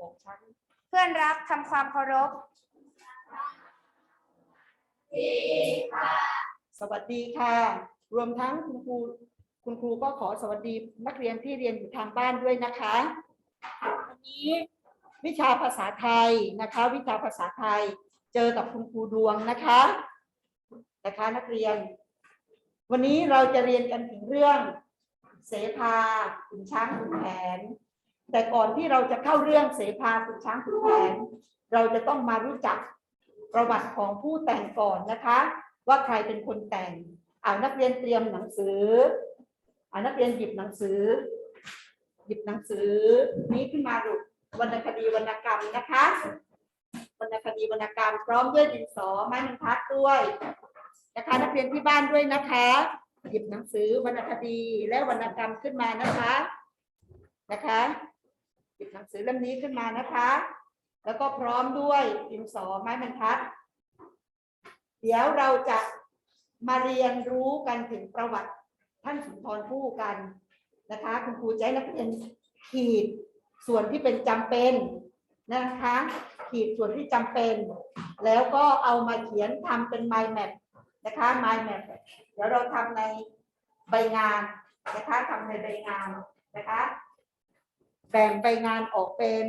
ของฉัน เพื่อนรักทำความเคารพสวัสดีค่ะ รวมทั้งคุณครูคุณครูก็ขอสวัสดีนักเรียนที่เรียนอยู่ทางบ้านด้วยนะคะวันนี้วิชาภาษาไทยนะคะ วิชาภาษาไทยเจอกับคุณครูดวงนะคะนะคะนักเรียน วันนี้เราจะเรียนกันถึงเรื่อง เสภาขุนช้างขุนแผน แต่ก่อนที่เราจะเข้าเรื่องเสภาขุนช้างขุนแผน เราจะต้องมารู้จักประวัติของผู้แต่งก่อนนะคะ ว่าใครเป็นคนแต่งเอานักเรียนเตรียมหนังสืออ่านักเรียนหยิบหนังสือ หยิบหนังสือ นี้ขึ้นมาดูวรรณคดีวรรณกรรมนะคะวรรณคดีวรรณกรรมพร้อมด้วยดินสอไม้บรรทัดด้วยนะคะนักเรียนที่บ้านด้วยนะคะ หยิบหนังสือวรรณคดีและวรรณกรรมขึ้นมานะคะนะคะ หยิบหนังสือเล่มนี้ขึ้นมานะคะ แล้วก็พร้อมด้วยดินสอไม้บรรทัด เดี๋ยวเราจะมาเรียนรู้กันถึงประวัติท่านสุนทรภู่กันนะคะ คุณครูจะให้นักเรียนขีดส่วนที่เป็นจำเป็นนะคะ ขีดส่วนที่จำเป็น แล้วก็เอามาเขียนทำเป็น mind map นะคะ mind map เดี๋ยวเราทำในใบงานนะคะทำในใบงานนะคะ แบ่งใบงานออกเป็น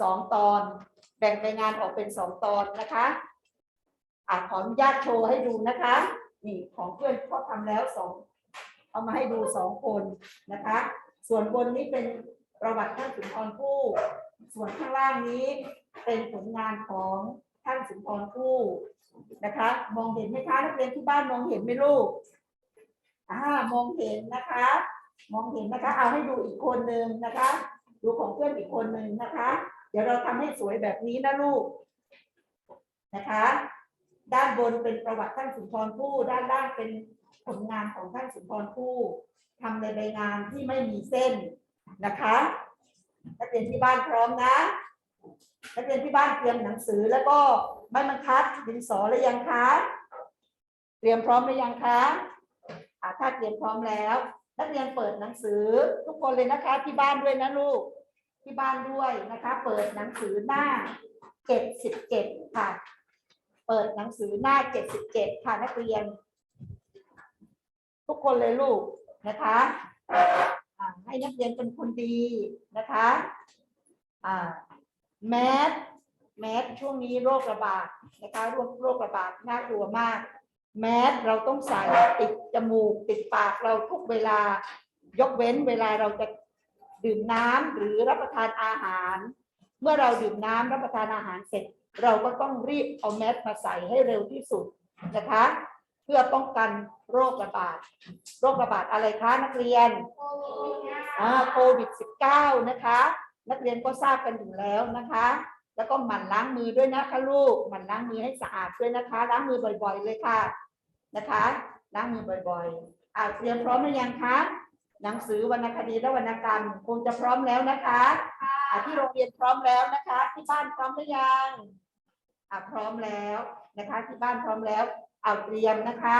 สองตอน แบ่งใบงานออกเป็นสองตอนนะคะอะขออนุญาตโชว์ให้ดูนะคะ นี่ของเพื่อนเขาทำแล้วสองเอามาให้ดูสองคนนะคะ ส่วนบนนี้เป็นประวัติท่านสุนทรภู่ส่วนข้างล่างนี้เป็นผลงานของท่านสุนทรภู่นะคะ มองเห็นไหมคะนักเรียนที่บ้านมองเห็นไหมลูกอ่ามองเห็นนะคะ มองเห็นนะคะ เอาให้ดูอีกคนหนึ่งนะคะ ดูของเพื่อนอีกคนหนึ่งนะคะ เดี๋ยวเราทำให้สวยแบบนี้นะลูกนะคะ ด้านบนเป็นประวัติท่านสุนทรภู่ด้านล่างเป็นผลงานของท่านสุนทรภู่ทำในใบงานที่ไม่มีเส้นนะคะนักเรียนที่บ้านพร้อมนะนักเรียนที่บ้านเตรียมหนังสือแล้วก็ใบบรรทัดดินสอหรือยังคะ เตรียมพร้อมหรือยังคะถ้าเตรียมพร้อมแล้ว นักเรียนเปิดหนังสือทุกคนเลยนะคะ ที่บ้านด้วยนะลูก ที่บ้านด้วยนะคะ เปิดหนังสือหน้าเจ็ดสิบเจ็ดค่ะ เปิดหนังสือหน้าเจ็ดสิบเจ็ดค่ะนักเรียน ทุกคนเลยลูกนะคะให้นักเรียนเป็นคนดีนะคะแมสแมสช่วงนี้โรคระบาดนะคะโรคระบาดน่ากลัวมาก แมสเราต้องใส่ติดจมูกติดปากเราทุกเวลายกเว้นเวลาเราจะดื่มน้ำหรือรับประทานอาหาร เมื่อเราดื่มน้ำรับประทานอาหารเสร็จ เราก็ต้องรีบเอาแมสมาใส่ให้เร็วที่สุดนะคะ เพื่อป้องกันโรคระบาด โรคระบาดอะไรคะนักเรียนอ่าโควิด -19 นะคะ นักเรียนก็ทราบกันอยู่แล้วนะคะ แล้วก็หมั่นล้างมือด้วยนะคะลูกหมั่นล้างมือให้สะอาดด้วยนะคะ ล้างมือบ่อย ๆ เลยค่ะ นะคะล้างมือบ่อยๆอ่าเตรียมพร้อมหรือยังคะหนังสือวรรณคดีและวรรณกรรมคงจะพร้อมแล้วนะคะอ่าที่โรงเรียนพร้อมแล้วนะคะ ที่บ้านพร้อมหรือยังอ่าพร้อมแล้วนะคะ ที่บ้านพร้อมแล้ว เอาเตรียมนะคะ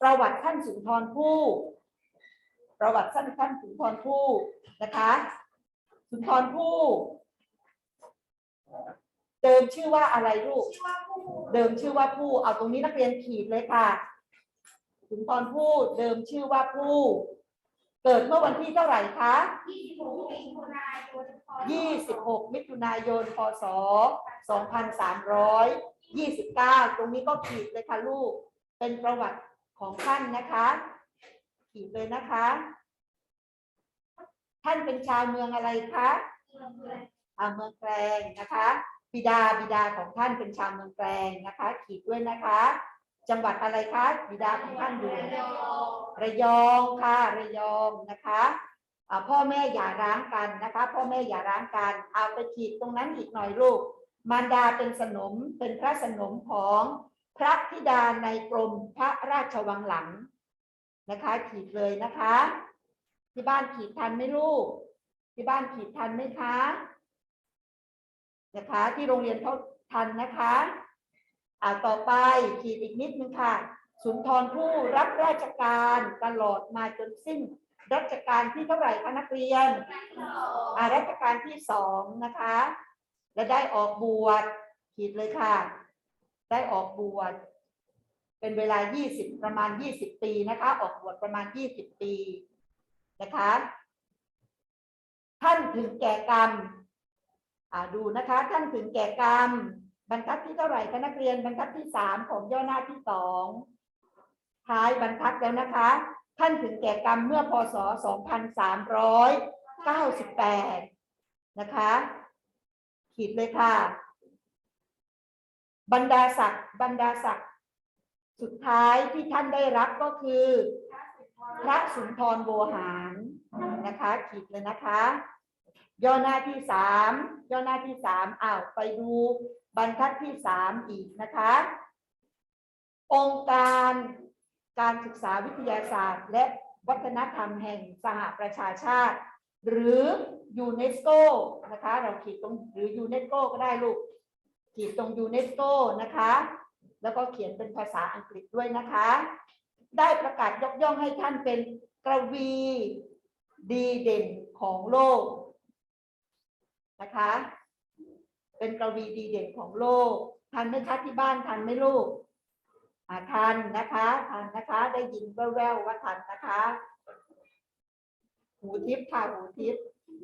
ประวัติท่านสุนทรภู่ประวัติท่านท่านสุนทรภู่นะคะ สุนทรภู่เดิมชื่อว่าอะไรลูกเดิมชื่อว่าผู้เอาตรงนี้นักเรียนขีดเลยค่ะ สุนทรภู่เดิมชื่อว่าผู้เกิดเมื่อวันที่เท่าไหร่คะ26 มิถุนายน พศ 2329 ตรงนี้ก็ขีดเลยค่ะลูก เป็นประวัติของท่านนะคะ ขีดเลยนะคะ ท่านเป็นชาวเมืองอะไรคะอ่าเมืองแกลงนะคะ บิดาบิดาของท่านเป็นชาวเมืองแกลงนะคะ ขีดด้วยนะคะ จังหวัดอะไรคะบิดาของท่านอยู่ระยองค่ะระยองนะคะอ่าพ่อแม่อย่าร้างกันนะคะ พ่อแม่อย่าร้างกัน เอาไปขีดตรงนั้นอีกหน่อยลูก มารดาเป็นสนมเป็นพระสนมของพระธิดาในกรมพระราชวังหลังนะคะ ขีดเลยนะคะ ที่บ้านขีดทันไหมลูก ที่บ้านขีดทันไหมคะ นะคะ ที่โรงเรียนเขาทันนะคะ อ่าต่อไปขีดอีกนิดนึงค่ะ สุนทรภู่รับราชการตลอดมาจนสิ้นรัชกาลที่เท่าไหร่คะนักเรียนอ่ารัชกาลที่สองนะคะ และได้ออกบวชขีดเลยค่ะ ได้ออกบวชเป็นเวลา 20 ประมาณ 20 ปีนะคะ ออกบวชประมาณ 20 ปีนะคะ ท่านถึงแก่กรรม อ่าดูนะคะ ท่านถึงแก่กรรม บรรทัดที่เท่าไหร่คะนักเรียนบรรทัดที่สามของย่อหน้าที่สองท้ายบรรทัดแล้วนะคะ ท่านถึงแก่กรรมเมื่อพศ 2398 นะคะ ขีดเลยค่ะ บรรดาศักดิ์บรรดาศักดิ์สุดท้ายที่ท่านได้รับก็คือ พระสุนทรโวหารนะคะ ขีดเลยนะคะ ย่อหน้าที่สามย่อหน้าที่สามอ้าวไปดูบรรทัดที่สามอีกนะคะ องค์การการศึกษาวิทยาศาสตร์ และวัฒนธรรมแห่งสหประชาชาติ หรือยูเนสโกนะคะ เราขีดตรงหรือยูเนสโกก็ได้ลูกขีดตรงยูเนสโกนะคะ แล้วก็เขียนเป็นภาษาอังกฤษด้วยนะคะ ได้ประกาศยกย่องให้ท่านเป็นกวีดีเด่นของโลก นะคะ เป็นกวีดีเด่นของโลกทันไหมคะที่บ้านทันไหมลูกอาทันนะคะทันนะคะ ได้ยินแว่วๆว่าทันนะคะ หูทิพย์ค่ะหูทิพย์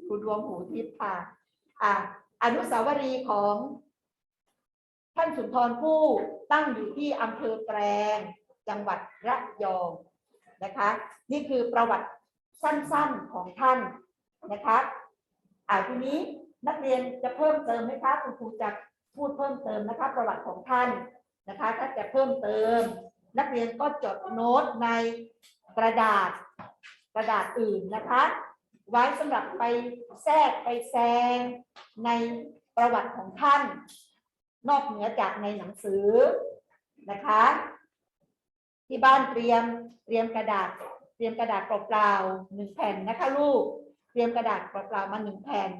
คุณรวมหูทิพย์ค่ะอ่าอนุสาวรีย์ของท่านสุนทรภู่ตั้งอยู่ที่อำเภอแกลงจังหวัดระยองนะคะ นี่คือประวัติสั้นๆของท่านนะคะอ่าทีนี้ นักเรียนจะเพิ่มเติมไหมคะคุณครูจะพูดเพิ่มเติมนะคะ ประวัติของท่านนะคะ ถ้าจะเพิ่มเติม นักเรียนก็จดโน้ตในกระดาษกระดาษอื่นนะคะ ไว้สำหรับไปแทรกไปแซงในประวัติของท่าน นอกเหนือจากในหนังสือนะคะ ที่บ้านเตรียมเตรียมกระดาษ เตรียมกระดาษเปล่าๆหนึ่งแผ่นนะคะลูกเตรียมกระดาษเปล่าๆมาหนึ่งแผ่น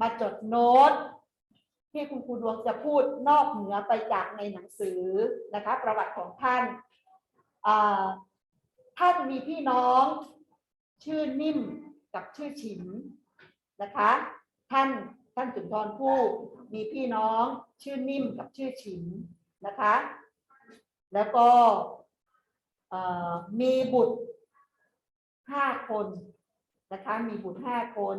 มาจดโน้ตที่คุณครูดวงจะพูดนอกเหนือไปจากในหนังสือนะคะ ประวัติของท่านท่านมีพี่น้องชื่อนิ่มกับชื่อฉิมนะคะ ท่านท่านสุนทรภู่มีพี่น้องชื่อนิ่มกับชื่อฉิมนะคะ แล้วก็มีบุตรห้าคนนะคะ มีบุตรห้าคน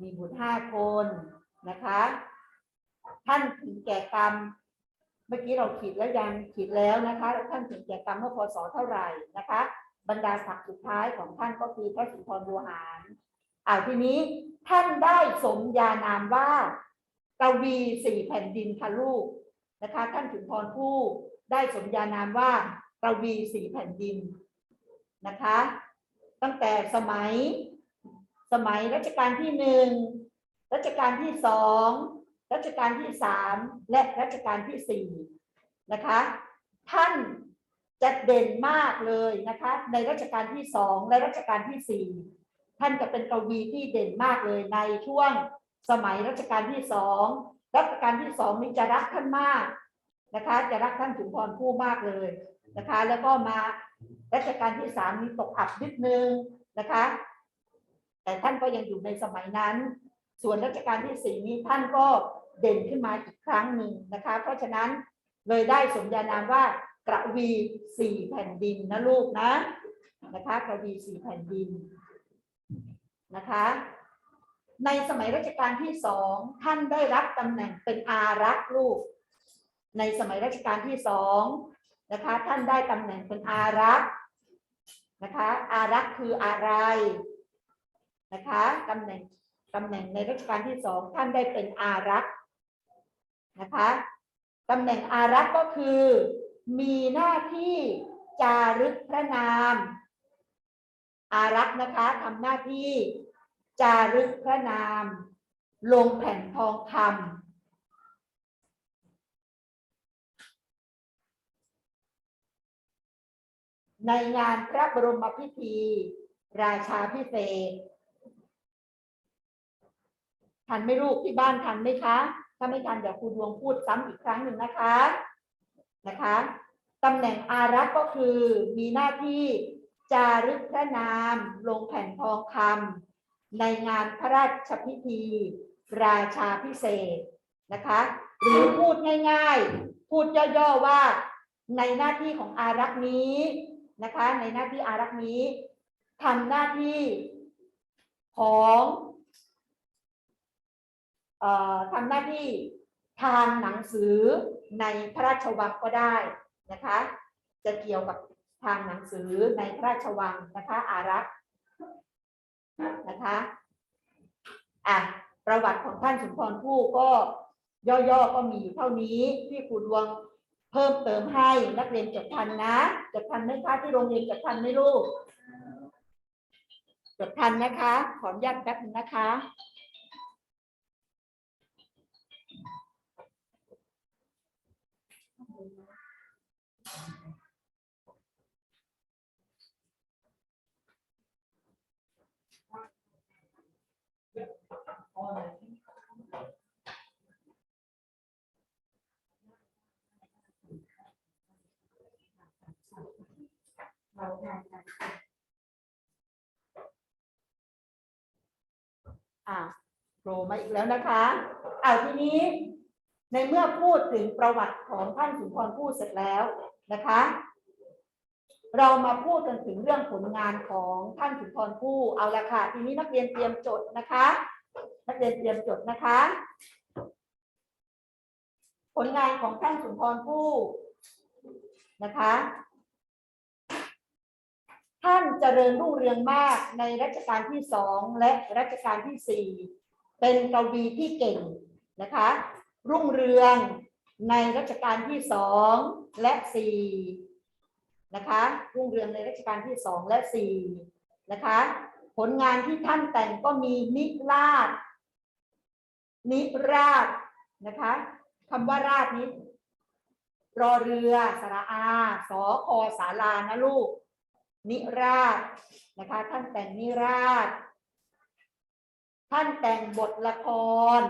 มีบุตรห้าคนนะคะ ท่านถึงแก่กรรม เมื่อกี้เราขีดแล้วยังขีดแล้วนะคะแล้วท่านถึงแก่กรรมเมื่อพศเท่าไหร่นะคะ บรรดาศักดิ์สุดท้ายของท่านก็คือพระสุนทรโวหารอ่าทีนี้ท่านได้สมญานามว่ากวีสี่แผ่นดินค่ะลูกนะคะ ท่านสุนทรภู่ได้สมญานามว่ากวีสี่แผ่นดินนะคะ ตั้งแต่สมัย สมัยรัชกาลที่หนึ่งรัชกาลที่สองรัชกาลที่สามและรัชกาลที่สี่นะคะ ท่านจะเด่นมากเลยนะคะ ในรัชกาลที่สองและรัชกาลที่สี่ท่านจะเป็นกวีที่เด่นมากเลยในช่วงสมัยรัชกาลที่สองรัชกาลที่สองนี่จะรักท่านมากนะคะ จะรักท่านสุนทรภู่มากเลยนะคะ แล้วก็มารัชกาลที่สามนี่ตกอับนิดนึงนะคะ แต่ท่านก็ยังอยู่ในสมัยนั้น ส่วนรัชกาลที่สี่นี้ท่านก็เด่นขึ้นมาอีกครั้งหนึ่งนะคะ เพราะฉะนั้นเลยได้สมญานามว่ากระวีสี่แผ่นดินนะลูกนะนะคะกระวีสี่แผ่นดินนะคะ ในสมัยรัชกาลที่สองท่านได้รับตำแหน่งเป็นอารักษ์ลูก ในสมัยรัชกาลที่สองนะคะท่านได้ตำแหน่งเป็นอารักษ์นะคะอารักษ์คืออะไร นะคะตำแหน่งตำแหน่งในรัชกาลที่สองท่านได้เป็นอารักษ์นะคะตำแหน่งอารักษ์ก็คือ มีหน้าที่จารึกพระนาม อารักษ์นะคะทำหน้าที่จารึกพระนาม ลงแผ่นทองคำในงานพระบรมพิธี ราชาพิเศษ ทันไม่ลูกที่บ้านทันไหมคะ ถ้าไม่ทันเดี๋ยวครูดวงพูดซ้ำอีกครั้งหนึ่งนะคะนะคะตำแหน่งอารักษ์ก็คือมีหน้าที่จารึกพระนามลงแผ่นทองคำในงานพระราชพิธี ราชาพิเศษนะคะ หรือพูดง่ายๆ พูดย่อๆว่าในหน้าที่ของอารักษ์นี้นะคะ ในหน้าที่อารักษ์นี้ทำหน้าที่ของ ทำหน้าที่ทางหนังสือในพระราชวังก็ได้นะคะ จะเกี่ยวกับทางหนังสือในพระราชวังนะคะ อารักษ์นะคะอะประวัติของท่านสุนทรภู่ก็ย่อๆก็มีอยู่เท่านี้ที่ครูดวงเพิ่มเติมให้นักเรียนจดทันนะจดทันไหมคะที่โรงเรียนจดทันไหมลูกจดทันนะคะ ขออนุญาตแป๊บนึงนะคะ อะโผล่มาอีกแล้วนะคะเอาทีนี้ ในเมื่อพูดถึงประวัติของท่านสุนทรภู่เสร็จแล้วนะคะ เรามาพูดกันถึงเรื่องผลงานของท่านสุนทรภู่เอาละค่ะ ทีนี้นักเรียนเตรียมจดนะคะ นักเรียนเตรียมจดนะคะ ผลงานของท่านสุนทรภู่นะคะ ท่านเจริญรุ่งเรืองมากในรัชกาลที่สองและรัชกาลที่สี่เป็นกวีที่เก่งนะคะ รุ่งเรืองในรัชกาลที่สองและสี่นะคะรุ่งเรืองในรัชกาลที่สองและสี่นะคะ ผลงานที่ท่านแต่งก็มีนิราช นิราชนะคะคำว่าราชนี้ รอเรือสระอาสอคอสาลานะลูก นิราชนะคะ ท่านแต่งนิราช ท่านแต่งบทละคร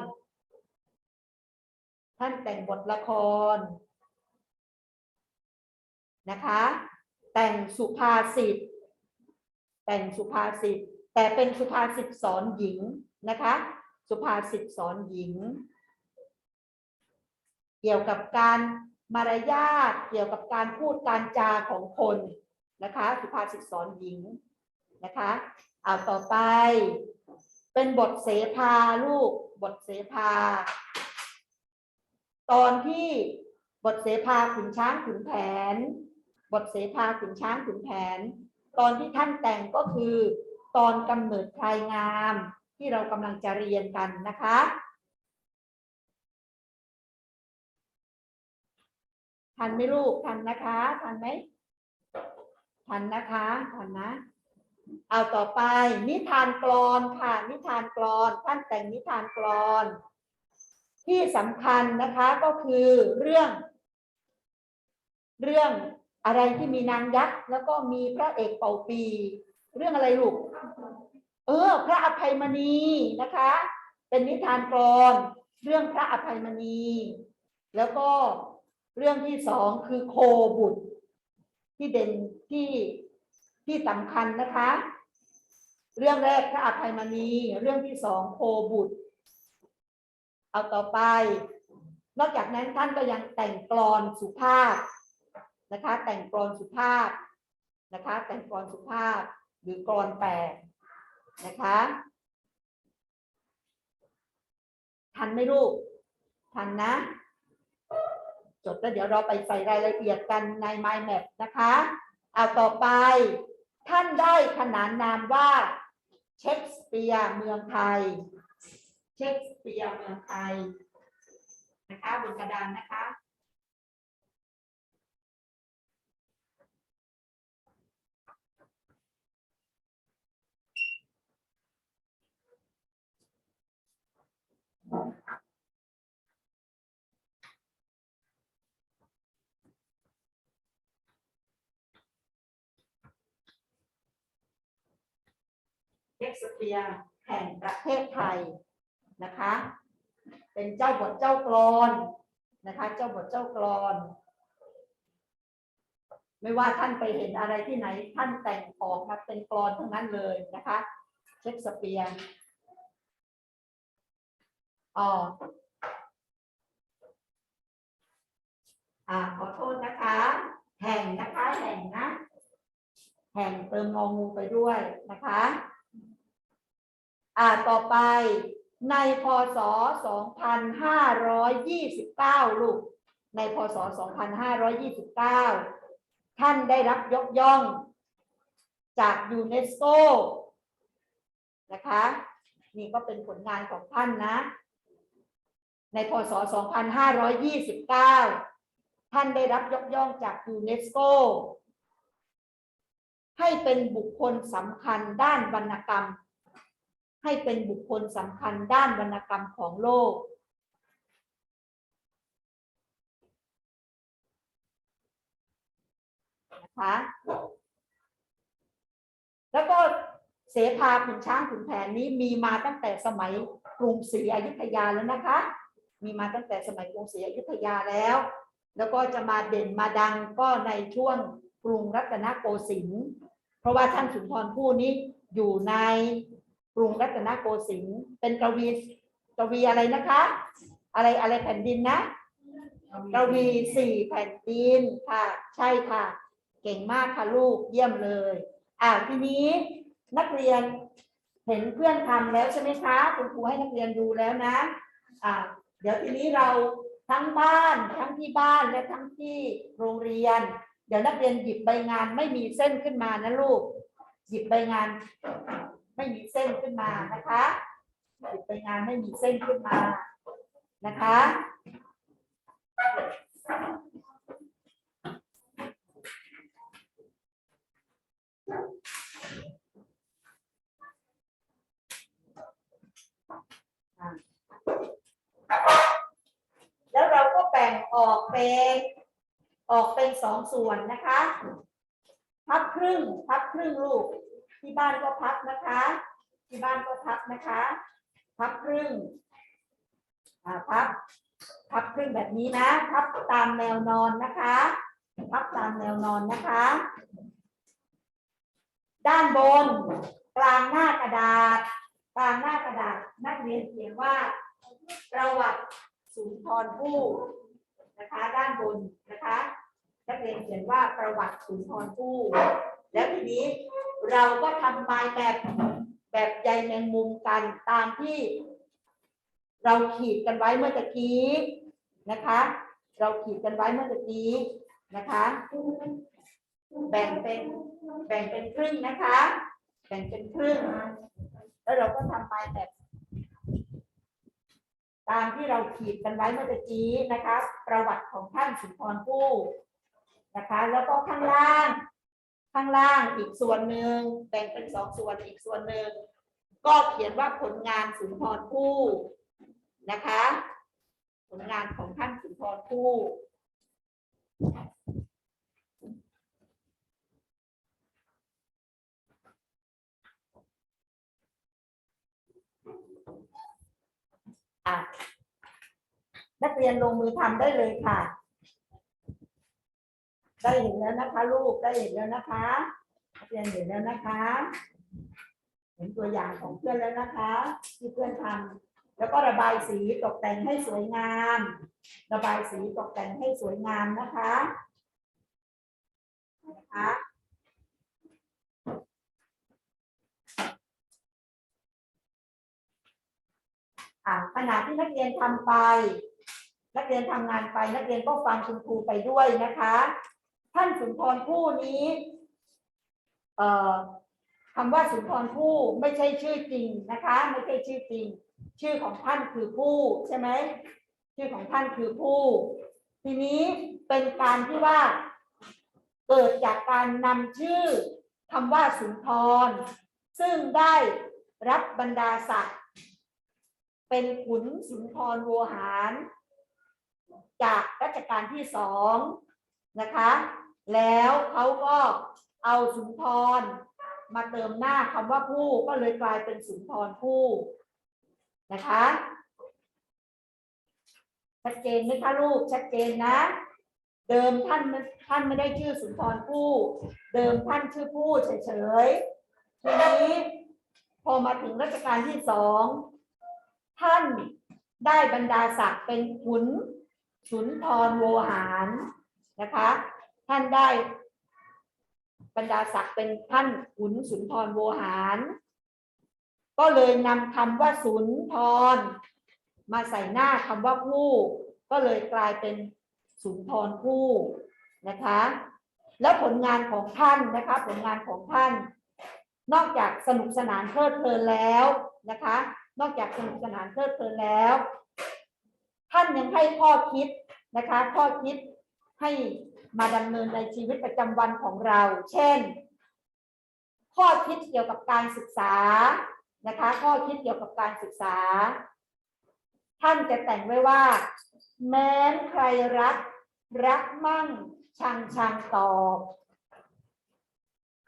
ท่านแต่งบทละครนะคะ แต่งสุภาษิต แต่งสุภาษิต แต่เป็นสุภาษิตสอนหญิงนะคะ สุภาษิตสอนหญิง เกี่ยวกับการมารยาท เกี่ยวกับการพูดการจาของคนนะคะ สุภาษิตสอนหญิงนะคะเอาต่อไป เป็นบทเสภาลูก บทเสภา ตอนที่บทเสภาขุนช้างขุนแผน บทเสภาขุนช้างขุนแผน ตอนที่ท่านแต่งก็คือ ตอนกำเนิดพลายงามที่เรากำลังจะเรียนกันนะคะทันไหมลูกทันนะคะทันไหมทันนะคะทันนะ เอาต่อไปนิทานกลอนค่ะนิทานกลอนท่านแต่งนิทานกลอน ที่สำคัญนะคะก็คือเรื่อง เรื่องอะไรที่มีนางยักษ์แล้วก็มีพระเอกเป่าปี เรื่องอะไรลูก เออ พระอภัยมณีนะคะ เป็นนิทานกลอนเรื่องพระอภัยมณี แล้วก็เรื่องที่สองคือโคบุตร ที่เด่นที่ที่สำคัญนะคะ เรื่องแรกพระอภัยมณี เรื่องที่สองโคบุตร เอาต่อไป นอกจากนั้นท่านก็ยังแต่งกลอนสุภาพนะคะ แต่งกลอนสุภาพนะคะ แต่งกลอนสุภาพหรือกลอนแปดนะคะทันไหมลูกทันนะ จดแล้วเดี๋ยวเราไปใส่รายละเอียดกันใน Mind Map นะคะเอาต่อไป ท่านได้ขนานนามว่า เชคสเปียร์เมืองไทย เชคส เปียเมืองไทยนะคะบนกระดานนะคะเชคสเปียร์แห่งประเทศไทย นะคะ เป็นเจ้าบทเจ้ากลอนนะคะ เจ้าบทเจ้ากลอน ไม่ว่าท่านไปเห็นอะไรที่ไหน ท่านแต่งออกมาเป็นกรอนทั้งนั้นเลยนะคะ เชคสเปียร์อ๋ออ่าขอโทษนะคะ แห่งนะคะแห่งนะ แห่งเติมงองูไปด้วยนะคะ อ่าต่อไป ในพศ 2529 ลูก ในพศ 2529 ท่านได้รับยกย่องจากยูเนสโกนะคะ นี่ก็เป็นผลงานของท่านนะ ในพศ 2529 ท่านได้รับยกย่องจากยูเนสโกให้เป็นบุคคลสำคัญด้านวรรณกรรม ให้เป็นบุคคลสำคัญด้านวรรณกรรมของโลก นะคะ แล้วก็เสภาขุนช้างขุนแผนนี้มีมาตั้งแต่สมัยกรุงศรีอยุธยาแล้วนะคะ มีมาตั้งแต่สมัยกรุงศรีอยุธยาแล้ว แล้วก็จะมาเด่นมาดังก็ในช่วงกรุงรัตนโกสินทร์เพราะว่าท่านสุนทรภู่นี้อยู่ใน กรุงรัตนโกสินทร์เป็นกวีกวีอะไรนะคะ อะไรอะไรแผ่นดินนะกวีสี่แผ่นดินค่ะ ใช่ค่ะ เก่งมากค่ะลูกเยี่ยมเลย อ่าทีนี้นักเรียนเห็นเพื่อนทำแล้วใช่ไหมคะคุณครูให้นักเรียนดูแล้วนะ อ่า เดี๋ยวทีนี้เราทั้งบ้านทั้งที่บ้านและทั้งที่โรงเรียน เดี๋ยวนักเรียนหยิบใบงานไม่มีเส้นขึ้นมานะลูก หยิบใบงาน ไม่มีเส้นขึ้นมานะคะหยิบใบงานไม่มีเส้นขึ้นมานะคะแล้วเราก็แบ่งออกเป็นออกเป็นสองส่วนนะคะ พับครึ่ง พับครึ่งลูก ที่บ้านก็พับนะคะ ที่บ้านก็พับนะคะ พับครึ่งอ่าพับ พับครึ่งแบบนี้นะ พับตามแนวนอนนะคะ พับตามแนวนอนนะคะ ด้านบน กลางหน้ากระดาษ กลางหน้ากระดาษ นักเรียนเขียนว่า ประวัติสุนทรภู่นะคะ ด้านบนนะคะนักเรียนเขียนว่าประวัติสุนทรภู่ แล้วทีนี้เราก็ทำลายแบบแบบใยแมงมุมกันตามที่ เราขีดกันไว้เมื่อตะกี้นะคะ เราขีดกันไว้เมื่อตะกี้นะคะ แบ่งเป็นแบ่งเป็นครึ่งนะคะ แบ่งเป็นครึ่ง แล้วเราก็ทำลายแบบตามที่เราขีดกันไว้เมื่อตะกี้นะคะ ประวัติของท่านสุนทรภู่นะคะ แล้วก็ข้างล่าง ข้างล่างอีกส่วนหนึ่งแบ่งเป็นสองส่วนอีกส่วนหนึ่งก็เขียนว่าผลงานสุนทรภู่นะคะ ผลงานของท่านสุนทรภู่นักเรียนลงมือทำได้เลยค่ะ ได้เห็นแล้วนะคะลูกได้เห็นแล้วนะคะนักเรียนเห็นแล้วนะคะ เห็นตัวอย่างของเพื่อนแล้วนะคะ ที่เพื่อนทำแล้วก็ระบายสีตกแต่งให้สวยงาม ระบายสีตกแต่งให้สวยงามนะคะนะคะอะขณะที่นักเรียนทำไป นักเรียนทำงานไป นักเรียนก็ฟังคุณครูไปด้วยนะคะ ท่านสุนทรภู่นี้เอ่อคำว่าสุนทรภู่ไม่ใช่ชื่อจริงนะคะ ไม่ใช่ชื่อจริง ชื่อของท่านคือผู้ใช่ไหมชื่อของท่านคือผู้ทีนี้เป็นการที่ว่า เกิดจากการนำชื่อคำว่าสุนทร ซึ่งได้รับบรรดาศักดิ์เป็นขุนสุนทรโวหาร จากรัชกาลที่สอง นะคะ แล้วเขาก็เอาสุนทรมาเติมหน้าคำว่าผู้ก็เลยกลายเป็นสุนทรผู้นะคะชัดเจนไหมคะลูกชัดเจนนะ เดิมท่านท่านไม่ได้ชื่อสุนทรภู่เดิมท่านชื่อผู้เฉยๆทีนี้พอมาถึงรัชกาลที่สองท่านได้บรรดาศักดิ์เป็นขุน สุนทรโวหาร นะคะ ท่านได้บรรดาศักดิ์เป็นท่านขุนสุนทรโวหาร ก็เลยนำคำว่าสุนทร มาใส่หน้าคำว่าผู้ ก็เลยกลายเป็นสุนทรผู้นะคะ แล้วผลงานของท่านนะคะ ผลงานของท่าน นอกจากสนุกสนานเพลิดเพลินแล้วนะคะ นอกจากสนุกสนานเพลิดเพลินแล้ว ท่านยังให้ข้อคิดนะคะ ข้อคิด ให้มาดำเนินในชีวิตประจำวันของเรา เช่น ข้อคิดเกี่ยวกับการศึกษานะคะ ข้อคิดเกี่ยวกับการศึกษา ท่านจะแต่งไว้ว่า แม้นใครรัก รักมั่งชังชังตอบ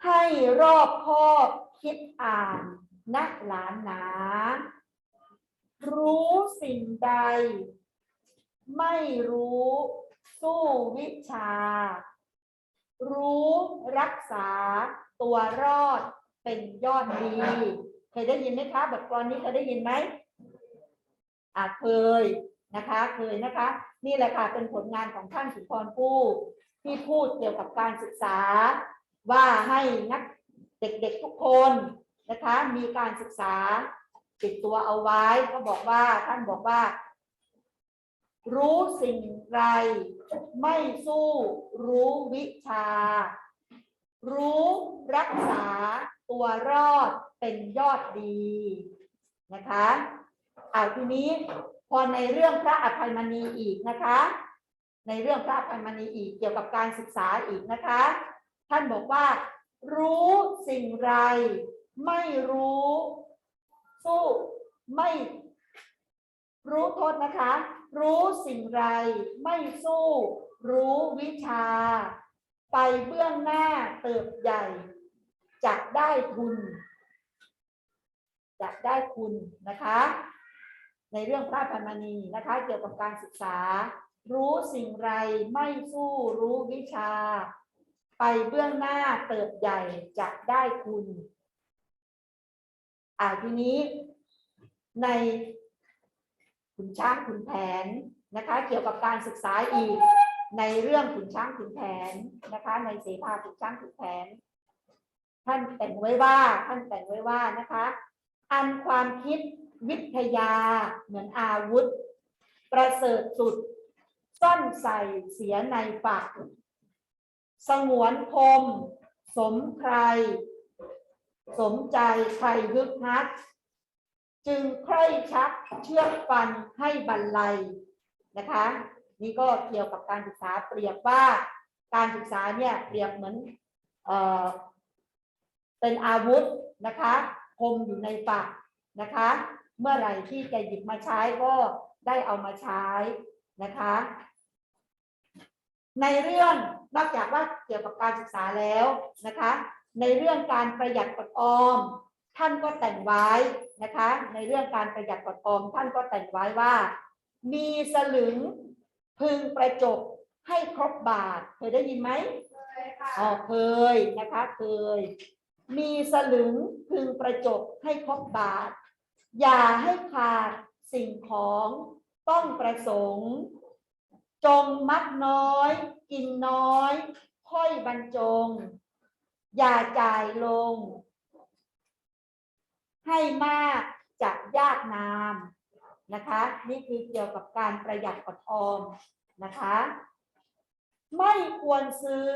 ให้รอบคอบคิดอ่านนักหลานหนา รู้สิ่งใด ไม่รู้ สู้วิชา รู้รักษาตัวรอดเป็นยอดดี เคยได้ยินไหมคะ บทกลอนนี้เคยได้ยินไหมอ่าเคยนะคะเคยนะคะ นี่แหละค่ะเป็นผลงานของท่านสุนทรภู่ที่พูดเกี่ยวกับการศึกษา ว่าให้นักเด็กๆทุกคนนะคะ มีการศึกษาติดตัวเอาไว้ก็บอกว่าท่านบอกว่า รู้สิ่งไร ไม่สู้รู้วิชา รู้รักษาตัวรอดเป็นยอดดีนะคะอ่าทีนี้พอในเรื่องพระอภัยมณีอีกนะคะ ในเรื่องพระอภัยมณีอีกเกี่ยวกับการศึกษาอีกนะคะ ท่านบอกว่า รู้สิ่งไร ไม่รู้สู้ไม่รู้โทษนะคะ รู้สิ่งไรไม่สู้ รู้วิชา ไปเบื้องหน้าเติบใหญ่จะได้ทุนจะได้คุณนะคะ ในเรื่องพระพันมณีนะคะ เกี่ยวกับการศึกษา รู้สิ่งไรไม่สู้ รู้วิชา ไปเบื้องหน้าเติบใหญ่จะได้คุณ อ่าทีนี้ใน ขุนช้างขุนแผนนะคะ เกี่ยวกับการศึกษาอีกในเรื่องขุนช้างขุนแผนนะคะ ในเสภาขุนช้างขุนแผน ท่านแต่งไว้ว่าท่านแต่งไว้ว่านะคะ อันความคิดวิทยาเหมือนอาวุธ ประเสริฐสุดซ่อนใส่เสียในฝักสงวนคม สมใคร สมใจใครฮึกฮัก จึงใคร่ชักเชือกฟันให้บรรลัยนะคะ นี่ก็เกี่ยวกับการศึกษาเปรียบว่าการศึกษาเนี่ยเปรียบเหมือนเอ่อเป็นอาวุธนะคะคมอยู่ในฝักนะคะ เมื่อไหร่ที่จะหยิบมาใช้ก็ได้เอามาใช้นะคะ ในเรื่องนอกจากว่าเกี่ยวกับการศึกษาแล้วนะคะ ในเรื่องการประหยัดอดออม ท่านก็แต่งไว้นะคะ ในเรื่องการประหยัดอดออมท่านก็แต่งไว้ว่า มีสลึงพึงประจบให้ครบบาท เคยได้ยินไหมอ๋อเคยนะคะเคย มีสลึงพึงประจบให้ครบบาท อย่าให้ขาดสิ่งของต้องประสงค์ จงมักน้อย กินน้อย ค่อยบรรจง อย่าจ่ายลง ให้มากจะยากนามนะคะ นี่คือเกี่ยวกับการประหยัดอดออมนะคะ ไม่ควรซื้อ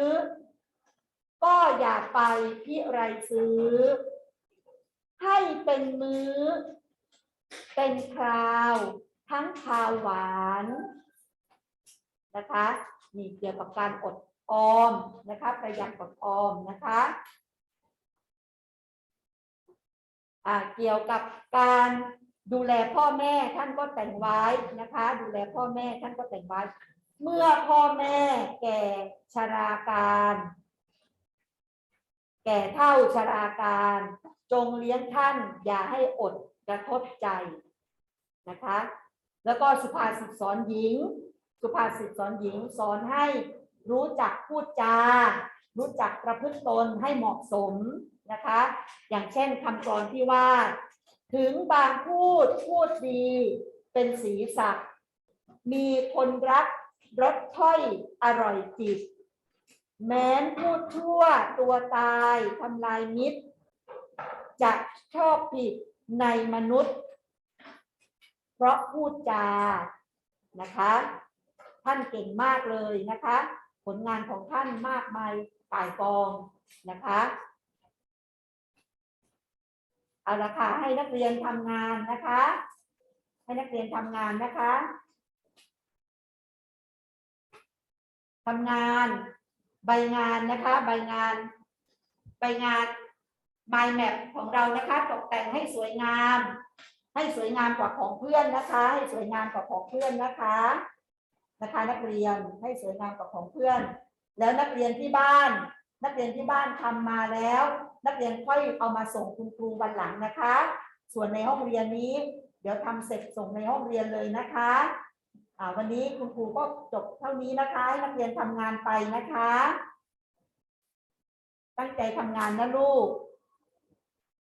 ก็อย่าไปพิไรซื้อ ให้เป็นมื้อ เป็นคราว ทั้งคาวหวานนะคะนี่เกี่ยวกับการอดออมนะคะ ประหยัดอดออมนะคะ เกี่ยวกับการดูแลพ่อแม่ท่านก็แต่งไว้นะคะ ดูแลพ่อแม่ท่านก็แต่งไว้ เมื่อพ่อแม่แก่ชราการ แก่เท่าชราการ จงเลี้ยงท่านอย่าให้อดกระทบใจนะคะ แล้วก็สุภาษิตสอนหญิง สุภาษิตสอนหญิงสอนให้รู้จักพูดจา รู้จักประพฤติตนให้เหมาะสม นะคะ อย่างเช่นคำกลอนที่ว่า ถึงบางพูดพูดดีเป็นสีสักมีคนรักรสถ้อยอร่อยจิต แม้นพูดชั่วตัวตายทำลายมิตร จะชอบผิดในมนุษย์ เพราะพูดจานะคะ ท่านเก่งมากเลยนะคะ ผลงานของท่านมากมายป่ายกองนะคะ เอาละค่ะ ให้นักเรียนทำงานนะคะ ให้นักเรียนทำงานนะคะทำงานใบงานนะคะ ใบงาน ใบงาน mind map ของเรานะคะ ตกแต่งให้สวยงาม ให้สวยงามกว่าของเพื่อนนะคะ ให้สวยงามกว่าของเพื่อนนะคะนะคะ นักเรียนให้สวยงามกว่าของเพื่อน แล้วนักเรียนที่บ้าน นักเรียนที่บ้านทำมาแล้ว นักเรียนค่อยเอามาส่งคุณครูวันหลังนะคะ ส่วนในห้องเรียนนี้ เดี๋ยวทำเสร็จส่งในห้องเรียนเลยนะคะวันนี้คุณครูก็จบเท่านี้นะคะให้นักเรียนทำงานไปนะคะ ตั้งใจทำงานนะลูก